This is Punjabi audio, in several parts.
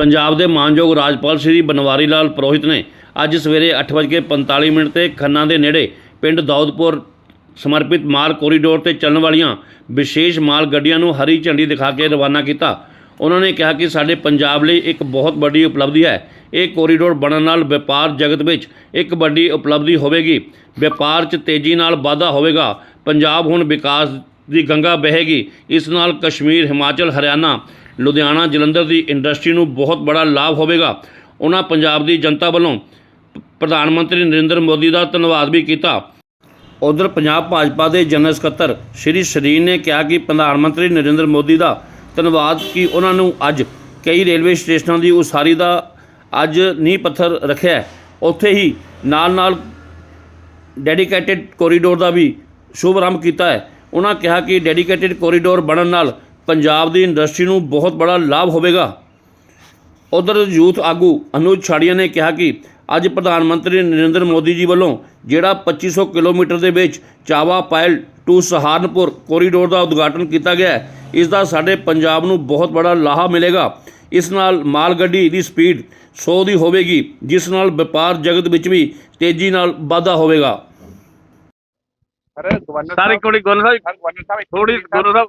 ਪੰਜਾਬ ਦੇ ਮਾਨਯੋਗ ਰਾਜਪਾਲ ਸ੍ਰੀ ਬਨਵਾਰੀ ਲਾਲ ਪੁਰੋਹਿਤ ਨੇ ਅੱਜ ਸਵੇਰੇ 8:45 ਮਿੰਟ ਤੇ ਖੰਨਾ ਦੇ ਨੇੜੇ ਪਿੰਡ ਦੌਦਪੁਰ ਸਮਰਪਿਤ ਮਾਲ ਕੋਰੀਡੋਰ ਤੇ ਚੱਲਣ ਵਾਲੀਆਂ ਵਿਸ਼ੇਸ਼ ਮਾਲ ਗੱਡੀਆਂ ਨੂੰ ਹਰੀ ਝੰਡੀ ਦਿਖਾ ਕੇ ਰਵਾਨਾ ਕੀਤਾ। ਉਹਨਾਂ ਨੇ ਕਿਹਾ ਕਿ ਸਾਡੇ ਪੰਜਾਬ ਲਈ ਇੱਕ ਬਹੁਤ ਵੱਡੀ ਉਪਲਬਧੀ ਹੈ। ਇਹ ਕੋਰੀਡੋਰ ਬਣਨ ਨਾਲ ਵਪਾਰ ਜਗਤ ਵਿੱਚ ਇੱਕ ਵੱਡੀ ਉਪਲਬਧੀ ਹੋਵੇਗੀ। ਵਪਾਰ 'ਚ ਤੇਜ਼ੀ ਨਾਲ ਵਾਧਾ ਹੋਵੇਗਾ। ਪੰਜਾਬ ਹੁਣ ਵਿਕਾਸ ਦੀ ਗੰਗਾ ਬਹੇਗੀ। ਇਸ ਨਾਲ ਕਸ਼ਮੀਰ, ਹਿਮਾਚਲ, ਹਰਿਆਣਾ ਲੁਧਿਆਣਾ ਜਲੰਧਰ ਦੀ ਇੰਡਸਟਰੀ ਨੂੰ ਬਹੁਤ ਬੜਾ ਲਾਭ ਹੋਵੇਗਾ। ਉਹਨਾਂ ਪੰਜਾਬ ਦੀ ਜਨਤਾ ਵੱਲੋਂ ਪ- ਪ੍ਰਧਾਨ ਮੰਤਰੀ ਨਰਿੰਦਰ ਮੋਦੀ ਦਾ ਧੰਨਵਾਦ ਵੀ ਕੀਤਾ। ਉਧਰ ਪੰਜਾਬ ਭਾਜਪਾ ਦੇ ਜਨਰਲ ਸਕੱਤਰ ਸ਼੍ਰੀ ਸ਼ਰੀਨ ਨੇ ਕਿਹਾ ਕਿ ਪ੍ਰਧਾਨ ਮੰਤਰੀ ਨਰਿੰਦਰ ਮੋਦੀ ਦਾ ਧੰਨਵਾਦ ਕਿ ਉਹਨਾਂ ਨੂੰ ਅੱਜ ਕਈ ਰੇਲਵੇ ਸਟੇਸ਼ਨਾਂ ਦੀ ਉਸਾਰੀ ਦਾ ਅੱਜ ਨੀਂਹ ਪੱਥਰ ਰੱਖਿਆ ਉੱਥੇ ਹੀ ਨਾਲ ਨਾਲ ਡੈਡੀਕੇਟਿਡ ਕੋਰੀਡੋਰ ਦਾ ਵੀ ਸ਼ੁਭਰੰਭ ਕੀਤਾ ਹੈ। ਉਹਨਾਂ ਕਿਹਾ ਕਿ ਡੈਡੀਕੇਟਿਡ ਕੋਰੀਡੋਰ ਬਣਨ ਨਾਲ ਪੰਜਾਬ ਦੀ ਇੰਡਸਟਰੀ ਨੂੰ ਬਹੁਤ ਬੜਾ ਲਾਭ ਹੋਵੇਗਾ। ਉਧਰ ਯੂਥ ਆਗੂ ਅਨੁਜ ਛਾੜੀਆ ਨੇ ਕਿਹਾ ਕਿ ਅੱਜ ਪ੍ਰਧਾਨ ਮੰਤਰੀ ਨਰਿੰਦਰ ਮੋਦੀ ਜੀ ਵੱਲੋਂ ਜਿਹੜਾ 2500 ਕਿਲੋਮੀਟਰ ਦੇ ਵਿੱਚ ਚਾਵਾ ਪਾਇਲ ਟੂ ਸਹਾਰਨਪੁਰ ਕੋਰੀਡੋਰ ਦਾ ਉਦਘਾਟਨ ਕੀਤਾ ਗਿਆ ਹੈ ਇਸ ਦਾ ਸਾਡੇ ਪੰਜਾਬ ਨੂੰ ਬਹੁਤ ਬੜਾ ਲਾਹਾ ਮਿਲੇਗਾ। ਇਸ ਨਾਲ ਮਾਲ ਗੱਡੀ ਦੀ ਸਪੀਡ 100 ਦੀ ਹੋਵੇਗੀ ਜਿਸ ਨਾਲ ਵਪਾਰ ਜਗਤ ਵਿੱਚ ਵੀ ਤੇਜ਼ੀ ਨਾਲ ਵਾਧਾ ਹੋਵੇਗਾ। ਸਰ ਗਵਰਨਰ ਸਾਹਿਬ ਸਰ ਗਵਰਨਰ ਸਾਹਿਬ ਥੋੜੀ ਗੋਲ ਸਾਹਿਬ ਸਰ ਗਵਰਨਰ ਸਾਹਿਬ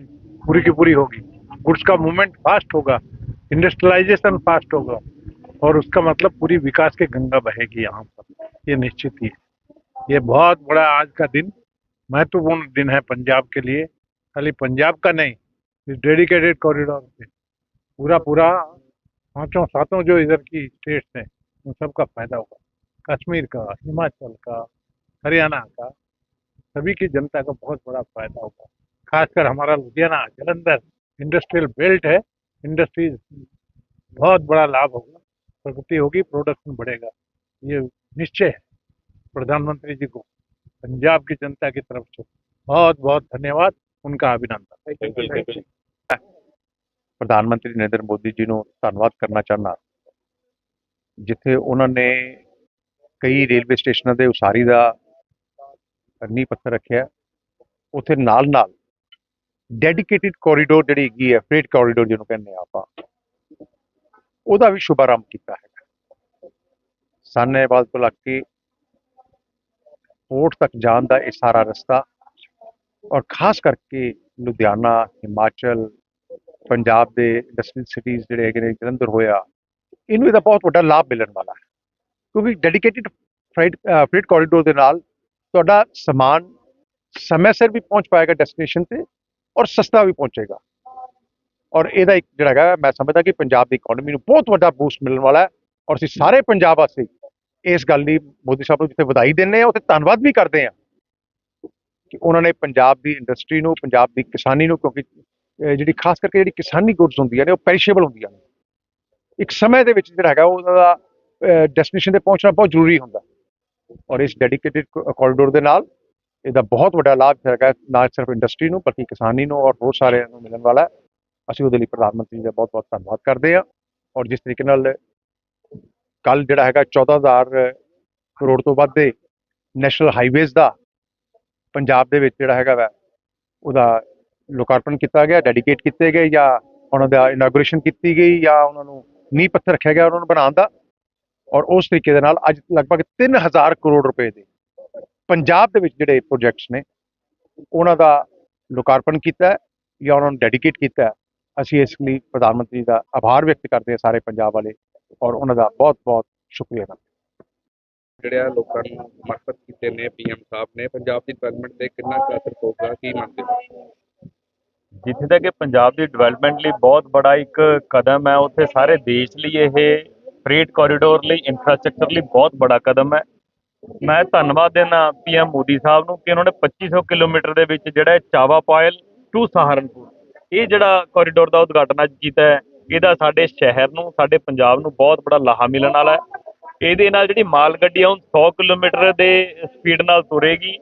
पूरी की पूरी होगी। गुड्स का मूवमेंट फास्ट होगा इंडस्ट्रियलाइजेशन फास्ट होगा, और उसका मतलब पूरी विकास की गंगा बहेगी यहाँ पर। ये निश्चित ही है। ये बहुत बड़ा आज का दिन, महत्वपूर्ण दिन है पंजाब के लिए। खाली पंजाब का नहीं, इस डेडिकेटेड कॉरिडोर से पूरा पूरा पाँचों, सातों जो इधर की स्टेट्स हैं, उन सबका फ़ायदा होगा। कश्मीर का, हिमाचल का, हरियाणा का, सभी की जनता का बहुत बड़ा फ़ायदा होगा। खासकर हमारा लुधियाना जलंधर इंडस्ट्रियल बेल्ट है इंडस्ट्रीज बहुत बड़ा लाभ होगा प्रगति होगी प्रोडक्शन बढ़ेगा ये निश्चय है प्रधानमंत्री जी को पंजाब की जनता की तरफ से बहुत बहुत धन्यवाद उनका अभिनंदन ਪ੍ਰਧਾਨ ਮੰਤਰੀ ਨਰਿੰਦਰ ਮੋਦੀ ਜੀ ਨੂੰ ਧੰਨਵਾਦ ਕਰਨਾ ਚਾਹੁੰਦਾ ਜਿੱਥੇ ਉਹਨਾਂ ਨੇ ਕਈ ਰੇਲਵੇ ਸਟੇਸ਼ਨਾਂ ਦੇ ਉਸਾਰੀ ਦਾ ਨੀਂਹ ਪੱਥਰ ਰੱਖਿਆ ਉੱਥੇ ਨਾਲ ਨਾਲ ਡੈਡੀਕੇਟਿਡ ਕੋਰੀਡੋਰ ਜਿਹੜੀ ਹੈਗੀ ਹੈ, ਫਰੇਟ ਕੋਰੀਡੋਰ ਜਿਹਨੂੰ ਕਹਿੰਦੇ ਆ ਆਪਾਂ, ਉਹਦਾ ਵੀ ਸ਼ੁਭਾਰੰਭ ਕੀਤਾ ਹੈ ਸਾਨੇਵਾਲ ਤੋਂ ਲੱਗ ਕੇ ਪੋਰਟ ਤੱਕ ਜਾਣ ਦਾ ਇਹ ਸਾਰਾ ਰਸਤਾ ਔਰ ਖਾਸ ਕਰਕੇ ਲੁਧਿਆਣਾ, ਹਿਮਾਚਲ, ਪੰਜਾਬ ਦੇ ਇੰਡਸਟਰੀਅਲ ਸਿਟੀਜ਼ ਜਿਹੜੇ ਹੈਗੇ ਨੇ, ਜਲੰਧਰ ਹੋਇਆ, ਇਹਨੂੰ ਇਹਦਾ ਬਹੁਤ ਵੱਡਾ ਲਾਭ ਮਿਲਣ ਵਾਲਾ ਹੈ। ਕਿਉਂਕਿ ਡੈਡੀਕੇਟਿਡ ਫreight ਫreight ਕੋਰੀਡੋਰ ਦੇ ਨਾਲ ਤੁਹਾਡਾ ਸਮਾਨ ਸਮੇਂ ਸਿਰ ਵੀ ਪਹੁੰਚ ਪਾਏਗਾ ਡੈਸਟੀਨੇਸ਼ਨ ਤੇ ਔਰ ਸਸਤਾ ਵੀ ਪਹੁੰਚੇਗਾ। ਔਰ ਇਹਦਾ ਇੱਕ ਜਿਹੜਾ ਹੈਗਾ, ਮੈਂ ਸਮਝਦਾ ਕਿ ਪੰਜਾਬ ਦੀ ਇਕਨੋਮੀ ਨੂੰ ਬਹੁਤ ਵੱਡਾ ਬੂਸਟ ਮਿਲਣ ਵਾਲਾ ਹੈ। ਔਰ ਅਸੀਂ ਸਾਰੇ ਪੰਜਾਬ ਵਾਸਤੇ ਇਸ ਗੱਲ ਦੀ ਮੋਦੀ ਸਾਹਿਬ ਨੂੰ ਜਿੱਥੇ ਵਧਾਈ ਦਿੰਦੇ ਆ ਉੱਥੇ ਧੰਨਵਾਦ ਵੀ ਕਰਦੇ ਆ ਕਿ ਉਹਨਾਂ ਨੇ ਪੰਜਾਬ ਦੀ ਇੰਡਸਟਰੀ ਨੂੰ, ਪੰਜਾਬ ਦੀ ਕਿਸਾਨੀ ਨੂੰ, ਕਿਉਂਕਿ ਜਿਹੜੀ ਖਾਸ ਕਰਕੇ ਜਿਹੜੀ ਕਿਸਾਨੀ ਗੁੱਡਸ ਹੁੰਦੀਆਂ ਨੇ, ਉਹ ਪੈਰੀਸ਼ੇਬਲ ਹੁੰਦੀਆਂ ਨੇ। ਇੱਕ ਸਮੇਂ ਦੇ ਵਿੱਚ ਜਿਹੜਾ ਹੈਗਾ, ਉਹਨਾਂ ਦਾ ਡੈਸਟੀਨੇਸ਼ਨ ਤੇ ਪਹੁੰਚਣਾ ਬਹੁਤ ਜ਼ਰੂਰੀ ਹੁੰਦਾ। ਔਰ ਇਸ ਡੈਡੀਕੇਟਿਡ ਕੋਰੀਡੋਰ ਦੇ ਨਾਲ ਇਹਦਾ ਬਹੁਤ ਵੱਡਾ ਲਾਭ ਹੈਗਾ, ਨਾ ਸਿਰਫ ਇੰਡਸਟਰੀ ਨੂੰ, ਬਲਕਿ ਕਿਸਾਨੀ ਨੂੰ ਔਰ ਬਹੁਤ ਸਾਰਿਆਂ ਨੂੰ ਮਿਲਣ ਵਾਲਾ ਅਸੀਂ ਉਹਦੇ ਲਈ ਪ੍ਰਧਾਨ ਮੰਤਰੀ ਜੀ ਦਾ ਬਹੁਤ ਬਹੁਤ ਧੰਨਵਾਦ ਕਰਦੇ ਹਾਂ। ਔਰ ਜਿਸ ਤਰੀਕੇ ਨਾਲ ਕੱਲ ਜਿਹੜਾ ਹੈਗਾ 14000 ਕਰੋੜ ਤੋਂ ਵੱਧ ਦੇ ਨੈਸ਼ਨਲ ਹਾਈਵੇਜ਼ ਦਾ ਪੰਜਾਬ ਦੇ ਵਿੱਚ ਜਿਹੜਾ ਹੈਗਾ ਵਾ, ਉਹਦਾ ਲੋਕਾਰਪਣ ਕੀਤਾ ਗਿਆ ਡੈਡੀਕੇਟ ਕੀਤੇ ਗਏ ਜਾਂ ਉਹਨਾਂ ਦਾ ਇਨਾਗੂਰੇਸ਼ਨ ਕੀਤੀ ਗਈ ਜਾਂ ਉਹਨਾਂ ਨੂੰ ਨੀਂਹ ਪੱਥਰ ਰੱਖਿਆ ਗਿਆ ਉਹਨਾਂ ਨੂੰ ਬਣਾਉਣ ਦਾ। ਔਰ ਉਸ ਤਰੀਕੇ ਦੇ ਨਾਲ ਅੱਜ ਲਗਭਗ 3000 ਕਰੋੜ ਰੁਪਏ ਦੇ ਪੰਜਾਬ ਦੇ ਵਿੱਚ ਜਿਹੜੇ ਪ੍ਰੋਜੈਕਟਸ ਨੇ ਉਹਨਾਂ ਦਾ ਲੋਕਾਰਪਣ ਕੀਤਾ ਹੈ ਜਾਂ ਉਹਨਾਂ ਨੂੰ ਡੈਡੀਕੇਟ ਕੀਤਾ ਹੈ। ਅਸੀਂ ਇਸ ਲਈ ਪ੍ਰਧਾਨ ਮੰਤਰੀ ਦਾ ਆਭਾਰ ਵਿਅਕਤ ਕਰਦੇ ਹਾਂ ਸਾਰੇ ਪੰਜਾਬ ਵਾਲੇ ਔਰ ਉਹਨਾਂ ਦਾ ਬਹੁਤ ਬਹੁਤ ਸ਼ੁਕਰੀਆ ਕਰਦੇ ਹਾਂ। ਜਿਹੜੇ ਆ ਲੋਕਾਂ ਨੂੰ ਸਮਰਪਿਤ ਕੀਤੇ ਨੇ ਪੀਐਮ ਸਾਹਿਬ ਨੇ ਪੰਜਾਬ ਦੀ ਡਿਵੈਲਪਮੈਂਟ ਤੇ ਕਿੰਨਾ ਅਸਰ ਪਊਗਾ ਕੀ ਮੰਨਦੇ ਹੋ? ਜਿੱਥੇ ਤੱਕ ਇਹ ਪੰਜਾਬ ਦੀ ਡਿਵੈਲਪਮੈਂਟ ਲਈ ਬਹੁਤ ਬੜਾ ਇੱਕ ਕਦਮ ਹੈ ਉੱਥੇ ਸਾਰੇ ਦੇਸ਼ ਲਈ ਇਹ ਫਰੇਟ ਕੋਰੀਡੋਰ ਲਈ ਇਨਫਰਾਸਟ੍ਰਕਚਰ ਲਈ ਬਹੁਤ ਬੜਾ ਕਦਮ ਹੈ। ਮੈਂ ਧੰਨਵਾਦ ਦੇਣਾ ਪੀਐਮ ਮੋਦੀ ਸਾਹਿਬ ਨੂੰ ਕਿ ਉਹਨਾਂ ਨੇ 2500 ਕਿਲੋਮੀਟਰ ਦੇ ਵਿੱਚ ਜਿਹੜਾ ਚਾਵਾ ਪਾਇਲ ਟੂ ਸਹਾਰਨਪੁਰ। ਇਹ ਜਿਹੜਾ ਕੋਰੀਡੋਰ ਦਾ ਉਦਘਾਟਨ ਅੱਜ ਕੀਤਾ ਹੈ, ਇਹਦਾ ਸਾਡੇ ਸ਼ਹਿਰ ਨੂੰ, ਸਾਡੇ ਪੰਜਾਬ ਨੂੰ ਬਹੁਤ ਬੜਾ ਲਾਹਾ ਮਿਲਣ ਵਾਲਾ ਹੈ। ਇਹਦੇ ਨਾਲ ਜਿਹੜੀ ਮਾਲ ਗੱਡੀ ਆ, ਉਹ 100 ਕਿਲੋਮੀਟਰ ਦੇ ਸਪੀਡ ਨਾਲ ਤੁਰੇਗੀ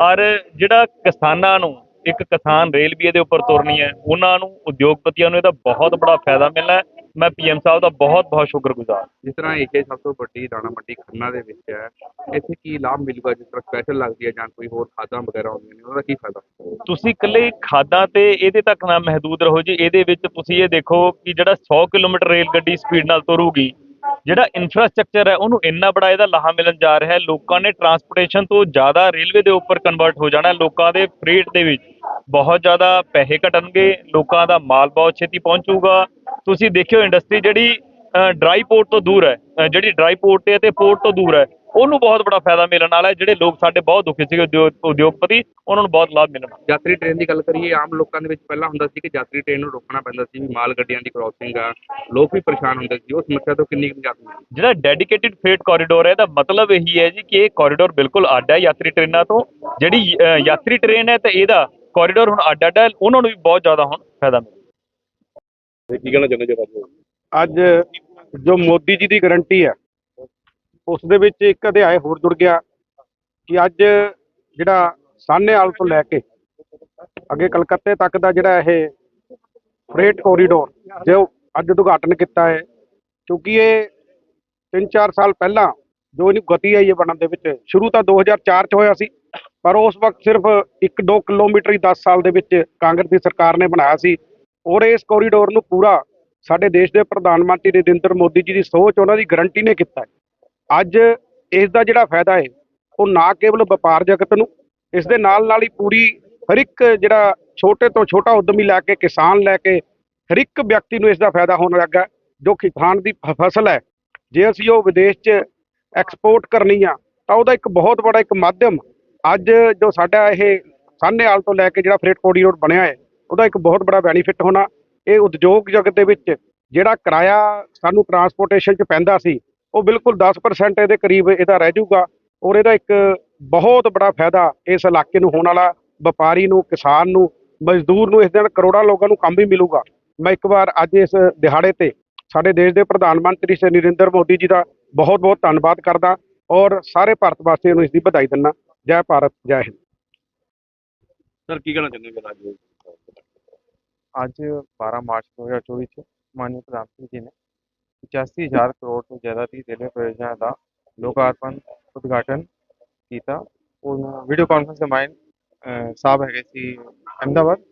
ਔਰ ਜਿਹੜਾ ਕਿਸਾਨਾਂ ਨੂੰ, ਇੱਕ ਕਿਸਾਨ ਰੇਲ ਵੀ ਇਹਦੇ ਉੱਪਰ ਤੁਰਨੀ ਹੈ, ਉਹਨਾਂ ਨੂੰ, ਉਦਯੋਗਪਤੀਆਂ ਨੂੰ ਇਹਦਾ ਬਹੁਤ ਬੜਾ ਫਾਇਦਾ ਮਿਲਣਾ ਹੈ। ਮੈਂ ਪੀਐਮ ਸਾਹਿਬ ਦਾ ਬਹੁਤ ਬਹੁਤ ਸ਼ੁਕਰਗੁਜ਼ਾਰ ਜਿਸ ਤਰ੍ਹਾਂ ਦੀ ਸਭ ਤੋਂ ਵੱਡੀ ਦਾਣਾ ਮੰਡੀ ਖੰਨਾ ਦੇ ਵਿੱਚ ਹੈ ਇੱਥੇ ਕੀ ਲਾਭ ਮਿਲੂਗਾ ਜਿਸ ਤਰ੍ਹਾਂ ਸਪੈਸ਼ਲ ਲੱਗਦੀ ਹੈ ਜਾਂ ਕੋਈ ਹੋਰ ਖਾਦਾਂ ਵਗੈਰਾ ਹੁੰਦੀਆਂ ਨੇ ਉਹਦਾ ਕੀ ਫਾਇਦਾ ਤੁਸੀਂ ਇਕੱਲੇ ਖਾਦਾਂ ਤੇ ਇਹਦੇ ਤੱਕ ਨਾ ਮਹਦੂਦ ਰਹੋ ਜੀ ਇਹਦੇ ਵਿੱਚ ਤੁਸੀਂ ਇਹ ਦੇਖੋ ਕਿ ਜਿਹੜਾ 100 ਕਿਲੋਮੀਟਰ ਰੇਲ ਗੱਡੀ ਸਪੀਡ ਨਾਲ ਤੁਰੂਗੀ ਜਿਹੜਾ ਇਨਫਰਾਸਟ੍ਰਕਚਰ ਹੈ ਉਹਨੂੰ ਇੰਨਾ ਬੜਾ ਇਹਦਾ ਲਾਹਾ ਮਿਲਣ ਜਾ ਰਿਹਾ ਹੈ ਲੋਕਾਂ ਨੇ ਟਰਾਂਸਪੋਰਟੇਸ਼ਨ ਤੋਂ ਜ਼ਿਆਦਾ ਰੇਲਵੇ ਦੇ ਉੱਪਰ ਕਨਵਰਟ ਹੋ ਜਾਣਾ। ਲੋਕਾਂ ਦੇ ਫਰੇਟ ਦੇ ਵਿੱਚ ਬਹੁਤ ਜ਼ਿਆਦਾ ਪੈਸੇ ਘਟਣਗੇ ਲੋਕਾਂ ਦਾ ਮਾਲ ਬਹੁਤ ਛੇਤੀ ਪਹੁੰਚੂਗਾ ਤੁਸੀਂ ਦੇਖਿਓ ਇੰਡਸਟਰੀ ਜਿਹੜੀ ਡਰਾਈ ਪੋਰਟ ਤੋਂ ਦੂਰ ਹੈ ਜਿਹੜੀ ਡਰਾਈ ਪੋਰਟ ਤੇ ਤੇ ਪੋਰਟ ਤੋਂ ਦੂਰ ਹੈ ਉਹਨੂੰ ਬਹੁਤ ਬੜਾ ਫਾਇਦਾ ਮਿਲਣ ਵਾਲਾ ਹੈ ਜਿਹੜੇ ਲੋਕ ਸਾਡੇ ਬਹੁਤ ਦੁਖੀ ਸੀਗੇ ਉਦਯੋਗ- ਉਦਯੋਗਪਤੀ ਉਹਨਾਂ ਨੂੰ ਬਹੁਤ ਲਾਭ ਮਿਲਣਾ। ਯਾਤਰੀ ਟ੍ਰੇਨ ਦੀ ਗੱਲ ਕਰੀਏ ਆਮ ਲੋਕਾਂ ਦੇ ਵਿੱਚ ਪਹਿਲਾਂ ਹੁੰਦਾ ਸੀ ਕਿ ਯਾਤਰੀ ਟ੍ਰੇਨ ਨੂੰ ਰੋਕਣਾ ਪੈਂਦਾ ਸੀ ਵੀ ਮਾਲ ਗੱਡੀਆਂ ਦੀ ਕ੍ਰਾਸਿੰਗ ਆ ਲੋਕ ਵੀ ਪਰੇਸ਼ਾਨ ਹੁੰਦੇ ਸੀ ਉਹ ਸਮੱਸਿਆ ਤੋਂ ਕਿੰਨੀ ਨਿਜਾਤ ਮਿਲੀ? ਜਿਹੜਾ ਡੈਡੀਕੇਟਿਡ ਫreight ਕੋਰੀਡੋਰ ਹੈ ਇਹਦਾ ਮਤਲਬ ਇਹੀ ਹੈ ਜੀ ਕਿ ਇਹ ਕੋਰੀਡੋਰ ਬਿਲਕੁਲ ਅੱਡ ਹੈ ਯਾਤਰੀ ਟ੍ਰੇਨਾਂ ਤੋਂ ਜਿਹੜੀ ਯਾਤਰੀ ਟ੍ਰੇਨ ਹੈ ਤੇ ਇਹਦਾ ਕੋਰੀਡੋਰ ਹੁਣ ਅੱਡ ਅੱਡ ਹੈ ਉਹਨਾਂ ਨੂੰ ਵੀ ਬਹੁਤ ਜ਼ਿਆਦਾ ਹੁਣ ਫਾਇਦਾ ਮਿਲੇਗਾ ਕੀ ਕਹਿਣਾ ਚਾਹੁੰਦੇ ਜੀ ਅੱਜ ਜੋ ਮੋਦੀ ਜੀ ਦੀ ਗਾਰੰਟੀ ਹੈ, ਉਸ ਦੇ ਵਿੱਚ ਇੱਕ ਅਧਿਆਇ ਹੋਰ ਜੁੜ ਗਿਆ ਕਿ ਅੱਜ ਜਿਹੜਾ ਸਾਹਨੇਵਾਲ ਤੋਂ ਲੈ ਕੇ ਅੱਗੇ ਕਲਕੱਤੇ ਤੱਕ ਦਾ ਜਿਹੜਾ ਇਹ ਫਰੇਟ ਕੋਰੀਡੋਰ ਜੋ ਅੱਜ ਉਦਘਾਟਨ ਕੀਤਾ ਹੈ, ਕਿਉਂਕਿ ਇਹ 3-4 ਸਾਲ ਪਹਿਲਾਂ ਜੋ ਇਹਨੂੰ ਗਤੀ ਆਈ ਹੈ ਬਣਨ ਦੇ ਵਿੱਚ, ਸ਼ੁਰੂ ਤਾਂ 2004 ਚ ਹੋਇਆ ਸੀ, ਪਰ ਉਸ ਵਕਤ ਸਿਰਫ 1-2 ਕਿਲੋਮੀਟਰ ਹੀ 10 ਸਾਲ ਦੇ ਵਿੱਚ ਕਾਂਗਰਸ ਦੀ ਸਰਕਾਰ ਨੇ ਬਣਾਇਆ ਸੀ। ਔਰ ਇਸ ਕੋਰੀਡੋਰ ਨੂੰ ਪੂਰਾ ਸਾਡੇ ਦੇਸ਼ ਦੇ ਪ੍ਰਧਾਨ ਮੰਤਰੀ ਨਰਿੰਦਰ ਮੋਦੀ ਜੀ ਦੀ ਸੋਚ ਉਹਨਾਂ ਦੀ ਗਰੰਟੀ ਨੇ ਕੀਤਾ ਅੱਜ ਇਸ ਦਾ ਜਿਹੜਾ ਫਾਇਦਾ ਹੈ, ਉਹ ਨਾ ਕੇਵਲ ਵਪਾਰ ਜਗਤ ਨੂੰ, ਇਸ ਦੇ ਨਾਲ ਨਾਲ ਹੀ ਪੂਰੀ ਹਰ ਇੱਕ ਜਿਹੜਾ ਛੋਟੇ ਤੋਂ ਛੋਟਾ ਉਦਮੀ ਲੈ ਕੇ, ਕਿਸਾਨ ਲੈ ਕੇ, ਹਰ ਇੱਕ ਵਿਅਕਤੀ ਨੂੰ ਇਸ ਦਾ ਫਾਇਦਾ ਹੋਣ ਲੱਗਾ ਜੋ ਕਿਸਾਨ ਦੀ ਫ- ਫਸਲ ਹੈ। ਜੇ ਅਸੀਂ ਉਹ ਵਿਦੇਸ਼ 'ਚ ਐਕਸਪੋਰਟ ਕਰਨੀ ਆ, ਤਾਂ ਉਹਦਾ ਇੱਕ ਬਹੁਤ ਬੜਾ ਇੱਕ ਮਾਧਿਅਮ ਅੱਜ ਜੋ ਸਾਡਾ ਇਹ ਸਾਹਨੇਵਾਲ ਤੋਂ ਲੈ ਕੇ ਜਿਹੜਾ ਫਰੇਟ ਕੋਰੀਡੋਰ ਬਣਿਆ ਹੈ ਉਹਦਾ ਇੱਕ ਬਹੁਤ ਬੜਾ ਬੈਨੀਫਿਟ ਹੋਣਾ। ਇਹ ਉਦਯੋਗ ਜਗਤ ਦੇ ਵਿੱਚ ਜਿਹੜਾ ਕਿਰਾਇਆ ਸਾਨੂੰ ਟਰਾਂਸਪੋਰਟੇਸ਼ਨ 'ਚ ਪੈਂਦਾ ਸੀ, ਉਹ ਬਿਲਕੁਲ 10% ਇਹਦੇ ਕਰੀਬ ਇਹਦਾ ਰਹਿ ਜਾਊਗਾ ਔਰ ਇਹਦਾ ਇੱਕ ਬਹੁਤ ਬੜਾ ਫਾਇਦਾ ਇਸ ਇਲਾਕੇ ਨੂੰ ਹੋਣ ਵਾਲਾ, ਵਪਾਰੀ ਨੂੰ, ਕਿਸਾਨ ਨੂੰ, ਮਜ਼ਦੂਰ ਨੂੰ ਇਸ ਦਿਨ ਕਰੋੜਾਂ ਲੋਕਾਂ ਨੂੰ ਕੰਮ ਵੀ ਮਿਲੂਗਾ। ਮੈਂ ਇੱਕ ਵਾਰ ਅੱਜ ਇਸ ਦਿਹਾੜੇ ਤੇ ਸਾਡੇ ਦੇਸ਼ ਦੇ ਪ੍ਰਧਾਨ ਮੰਤਰੀ ਸ਼੍ਰੀ ਨਰਿੰਦਰ ਮੋਦੀ ਜੀ ਦਾ ਬਹੁਤ ਬਹੁਤ ਧੰਨਵਾਦ ਕਰਦਾ ਔਰ ਸਾਰੇ ਭਾਰਤ ਵਾਸੀਆਂ ਨੂੰ ਇਸ ਦੀ ਵਧਾਈ ਦਿੰਦਾ। ਜੈ ਭਾਰਤ, ਜੈ ਹਿੰਦ। ਸਰ ਕੀ ਕਹਿਣਾ ਚਾਹੁੰਦੇ ਹੋ ਅੱਜ ਅੱਜ 12 ਮਾਰਚ 2024 ਚ ਮਾਨਯੋਗ ਪ੍ਰਧਾਨ ਮੰਤਰੀ ਜੀ ਨੇ 85000 ਕਰੋੜ ਤੋਂ ਜ਼ਿਆਦਾ ਦੀ ਰੇਲਵੇ ਪ੍ਰੋਜੈਕਟਾਂ ਦਾ ਲੋਕਾਰਪਣ ਉਦਘਾਟਨ ਕੀਤਾ। ਉਹਨੂੰ ਵੀਡੀਓ ਕਾਨਫਰੰਸ ਦੇ ਮਾਇਨ ਸਾਹਿਬ ਹੈਗੇ ਸੀ ਅਹਿਮਦਾਬਾਦ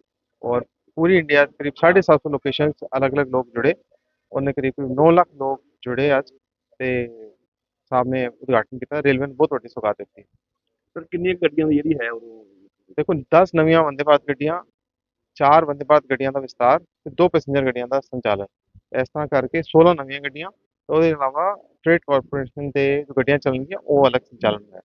ਔਰ ਪੂਰੀ ਇੰਡੀਆ ਕਰੀਬ 750 ਲੋਕੇਸ਼ਨਸ ਅਲੱਗ-ਅਲੱਗ ਲੋਕ ਜੁੜੇ। ਉਹਨੇ ਕਰੀਬ ਕਰੀਬ 9 ਲੱਖ ਲੋਕ ਜੁੜੇ ਅੱਜ ਤੇ ਸਾਹਿਬ ਨੇ ਉਦਘਾਟਨ ਕੀਤਾ। ਰੇਲਵੇ ਨੂੰ ਬਹੁਤ ਵੱਡੀ ਸੁਗਾਤ ਦਿੱਤੀ। ਸਰ ਕਿੰਨੀਆਂ ਗੱਡੀਆਂ ਦੀ ਜਿਹੜੀ ਹੈ ਉਹ ਦੇਖੋ 10 ਨਵੀਆਂ ਵੰਦੇ ਭਾਰਤ ਗੱਡੀਆਂ ਚਾਰ ਵੰਦੇ ਭਾਰਤ ਗੱਡੀਆਂ ਦਾ ਵਿਸਤਾਰ ਤੇ ਦੋ ਪੈਸੇਂਜਰ ਗੱਡੀਆਂ ਦਾ ਸੰਚਾਲਨ। ਇਸ ਤਰ੍ਹਾਂ ਕਰਕੇ 16 ਨਵੀਆਂ ਗੱਡੀਆਂ ਤੇ ਉਹਦੇ ਇਲਾਵਾ ਫreight ਕਾਰਪੋਰੇਸ਼ਨ ਦੇ ਜੋ ਗੱਡੀਆਂ ਚੱਲਣਗੀਆਂ, ਉਹ ਅਲੱਗ ਸੰਚਾਲਨ ਹੈ।